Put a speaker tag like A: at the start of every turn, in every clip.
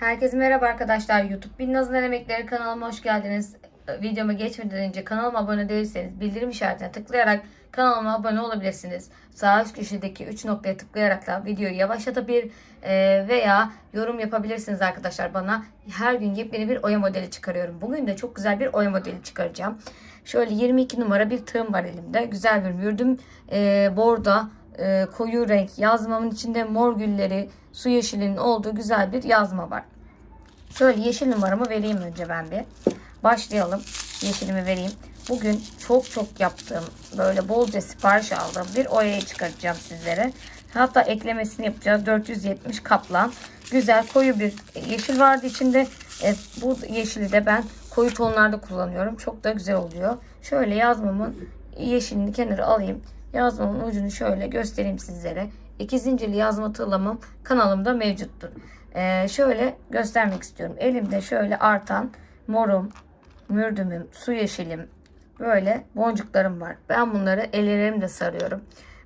A: Herkese merhaba arkadaşlar. YouTube Binnaz'ın Emekleri kanalıma hoş geldiniz. Ee, Videoma geçmeden önce kanalıma abone değilseniz bildirim işaretine tıklayarak kanalıma abone olabilirsiniz. Sağ üst köşedeki 3 noktaya tıklayarak da videoyu yavaşlatabilir e, veya yorum yapabilirsiniz arkadaşlar bana. Her gün yepyeni bir oya modeli çıkarıyorum. Bugün de çok güzel bir oya modeli çıkaracağım. Şöyle 22 numara bir tığım var elimde. Güzel bir mürdüm e, borda e, koyu renk yazmamın içinde mor gülleri su yeşilinin olduğu güzel bir yazma var. Şöyle yeşil numaramı vereyim önce ben bir. Başlayalım. Yeşilimi vereyim. Bugün çok çok yaptığım böyle bolca sipariş aldığım bir oyayı çıkartacağım sizlere. Hatta eklemesini yapacağız. 470 kaplan. Güzel koyu bir yeşil vardı içinde. E, bu yeşili de ben koyu tonlarda kullanıyorum. Çok da güzel oluyor. Şöyle yazmamın yeşilini kenara alayım. Yazmamın ucunu şöyle göstereyim sizlere. İki zincirli yazma tığlamam kanalımda mevcuttur. Ee, şöyle göstermek istiyorum. Elimde şöyle artan morum, mürdümüm, su yeşilim böyle boncuklarım var. Ben bunları ellerimle sarıyorum.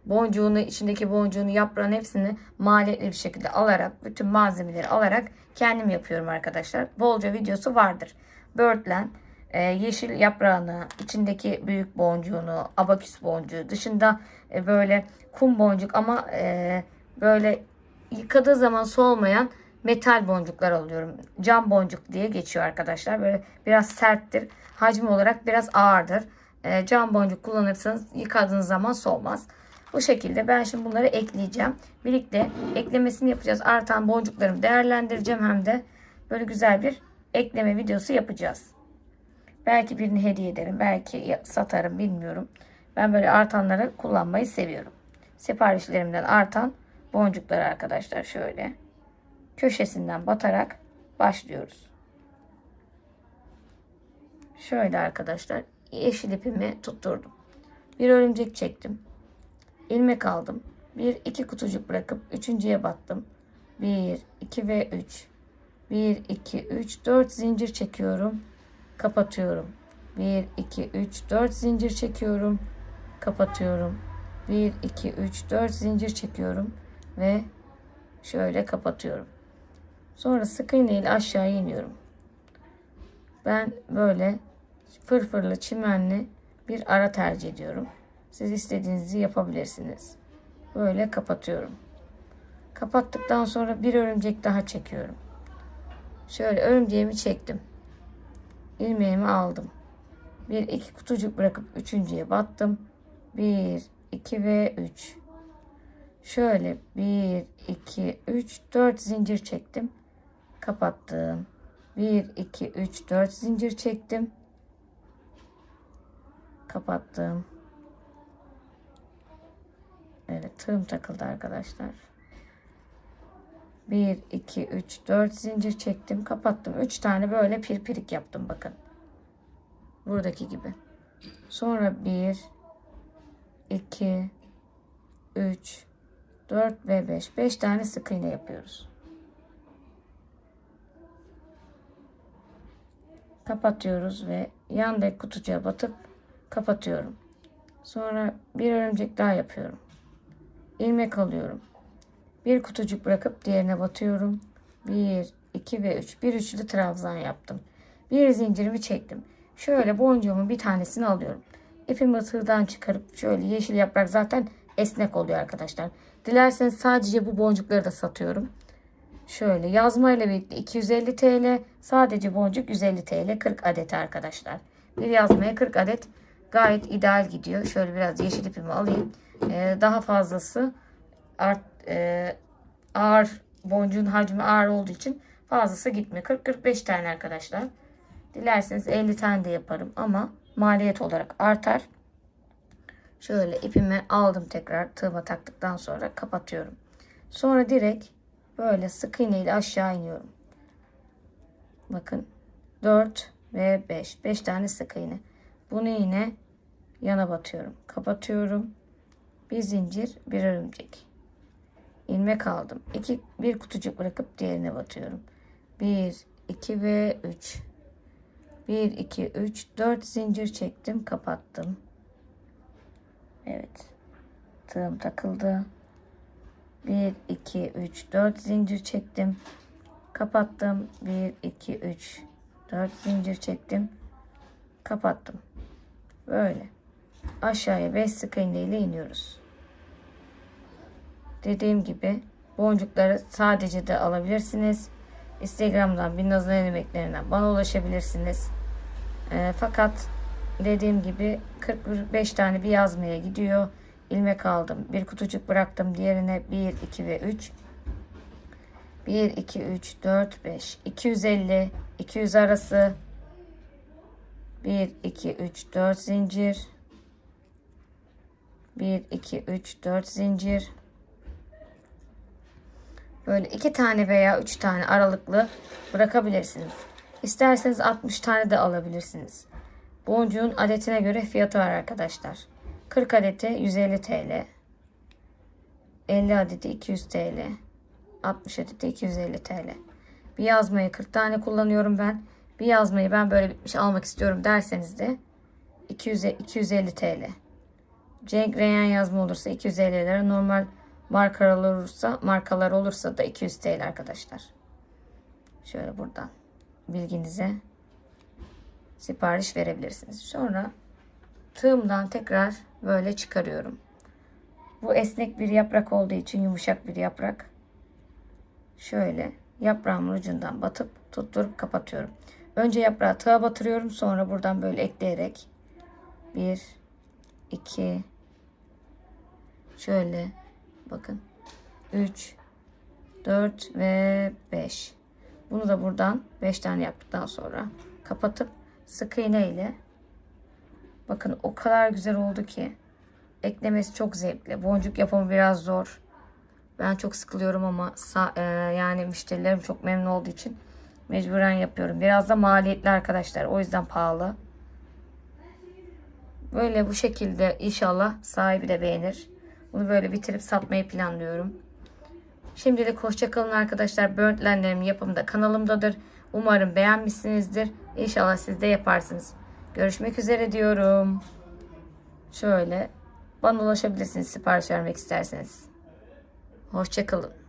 A: Boncuğunu, içindeki boncuğunu, yaprağın hepsini maliyetli bir şekilde alarak, bütün malzemeleri alarak kendim yapıyorum arkadaşlar. Bolca videosu vardır. Börtlen, e, yeşil yaprağını, içindeki büyük boncuğunu, abaküs boncuğu, dışında e, böyle kum boncuk ama e, böyle yıkadığı zaman solmayan metal boncuklar alıyorum. Cam boncuk diye geçiyor arkadaşlar. Böyle biraz serttir. Hacmi olarak biraz ağırdır. E, cam boncuk kullanırsanız yıkadığınız zaman solmaz. Bu şekilde ben şimdi bunları ekleyeceğim. Birlikte eklemesini yapacağız. Artan boncuklarımı değerlendireceğim hem de böyle güzel bir ekleme videosu yapacağız. Belki birini hediye ederim. Belki satarım bilmiyorum. Ben böyle artanları kullanmayı seviyorum. Siparişlerimden artan boncukları arkadaşlar şöyle köşesinden batarak başlıyoruz. Şöyle arkadaşlar yeşil ipimi tutturdum. Bir örümcek çektim. ilmek aldım. Bir iki kutucuk bırakıp üçüncüye battım. Bir, iki ve üç. Bir, iki, üç, dört zincir çekiyorum. Kapatıyorum. Bir, iki, üç, dört zincir çekiyorum. Kapatıyorum. Bir, iki, üç, dört zincir çekiyorum. Ve şöyle kapatıyorum. Sonra sık iğne ile aşağı iniyorum. Ben böyle fırfırlı çimenli bir ara tercih ediyorum. Siz istediğinizi yapabilirsiniz. Böyle kapatıyorum. Kapattıktan sonra bir örümcek daha çekiyorum. Şöyle örümceğimi çektim. İlmeğimi aldım. Bir iki kutucuk bırakıp üçüncüye battım. Bir, iki ve üç. Şöyle bir, iki, üç, dört zincir çektim kapattım. 1 2 3 4 zincir çektim. Kapattım. Evet tığım takıldı arkadaşlar. 1 2 3 4 zincir çektim, kapattım. 3 tane böyle pirpirik yaptım bakın. Buradaki gibi. Sonra 1 2 3 4 ve 5. 5 tane sık iğne yapıyoruz. kapatıyoruz ve yandaki kutucuğa batıp kapatıyorum. Sonra bir örümcek daha yapıyorum. ilmek alıyorum. Bir kutucuk bırakıp diğerine batıyorum. 1, 2 ve 3. Bir üçlü trabzan yaptım. Bir zincirimi çektim. Şöyle boncuğumun bir tanesini alıyorum. İpimi tığdan çıkarıp şöyle yeşil yaprak zaten esnek oluyor arkadaşlar. Dilerseniz sadece bu boncukları da satıyorum. Şöyle yazma ile birlikte 250 TL. Sadece boncuk 150 TL 40 adet arkadaşlar. Bir yazmaya 40 adet gayet ideal gidiyor. Şöyle biraz yeşil ipimi alayım. Ee, daha fazlası art, e, ağır boncuğun hacmi ağır olduğu için fazlası gitmiyor. 40-45 tane arkadaşlar. Dilerseniz 50 tane de yaparım ama maliyet olarak artar. Şöyle ipimi aldım tekrar tığıma taktıktan sonra kapatıyorum. Sonra direkt Böyle sık iğne ile aşağı iniyorum. Bakın 4 ve 5. 5 tane sık iğne. Bunu yine yana batıyorum. Kapatıyorum. Bir zincir, bir örümcek. İlmek aldım. 2 bir kutucuk bırakıp diğerine batıyorum. 1 2 ve 3. 1 2 3 4 zincir çektim, kapattım. Evet. Tığım takıldı. 1 2 3 4 zincir çektim Kapattım. 1, 2, 3, 4 zincir çektim. Kapattım. Böyle. Aşağıya 5 sık iğne ile iniyoruz. Dediğim gibi boncukları sadece de alabilirsiniz. Instagram'dan Binnaz'ın el emeklerinden bana ulaşabilirsiniz. Ee, fakat dediğim gibi 45 tane bir yazmaya gidiyor. İlmek aldım. Bir kutucuk bıraktım. Diğerine 1, 2 ve 3. 1, 2, 3, 4, 5. 250, 200 arası. 1, 2, 3, 4 zincir. 1, 2, 3, 4 zincir. Böyle iki tane veya üç tane aralıklı bırakabilirsiniz. İsterseniz 60 tane de alabilirsiniz. Boncuğun adetine göre fiyatı var arkadaşlar. 40 adeti 150 TL. 50 adeti 200 TL. 60 adeti 250 TL. Bir yazmayı 40 tane kullanıyorum ben. Bir yazmayı ben böyle bitmiş almak istiyorum derseniz de 200, 250 TL. Cenk Reyen yazma olursa 250 lira. Normal markalar olursa, markalar olursa da 200 TL arkadaşlar. Şöyle buradan bilginize sipariş verebilirsiniz. Sonra tığımdan tekrar böyle çıkarıyorum. Bu esnek bir yaprak olduğu için yumuşak bir yaprak. Şöyle yaprağımın ucundan batıp tutturup kapatıyorum. Önce yaprağı tığa batırıyorum. Sonra buradan böyle ekleyerek 1 2 şöyle bakın. 3 4 ve 5 bunu da buradan 5 tane yaptıktan sonra kapatıp sık iğne ile bakın o kadar güzel oldu ki eklemesi çok zevkli. Boncuk yapımı biraz zor. Ben çok sıkılıyorum ama e, yani müşterilerim çok memnun olduğu için mecburen yapıyorum. Biraz da maliyetli arkadaşlar o yüzden pahalı. Böyle bu şekilde inşallah sahibi de beğenir. Bunu böyle bitirip satmayı planlıyorum. Şimdilik hoşçakalın arkadaşlar. Böğürtlenlerim yapımda kanalımdadır. Umarım beğenmişsinizdir. İnşallah siz de yaparsınız. Görüşmek üzere diyorum. Şöyle bana ulaşabilirsiniz sipariş vermek isterseniz. Hoşçakalın.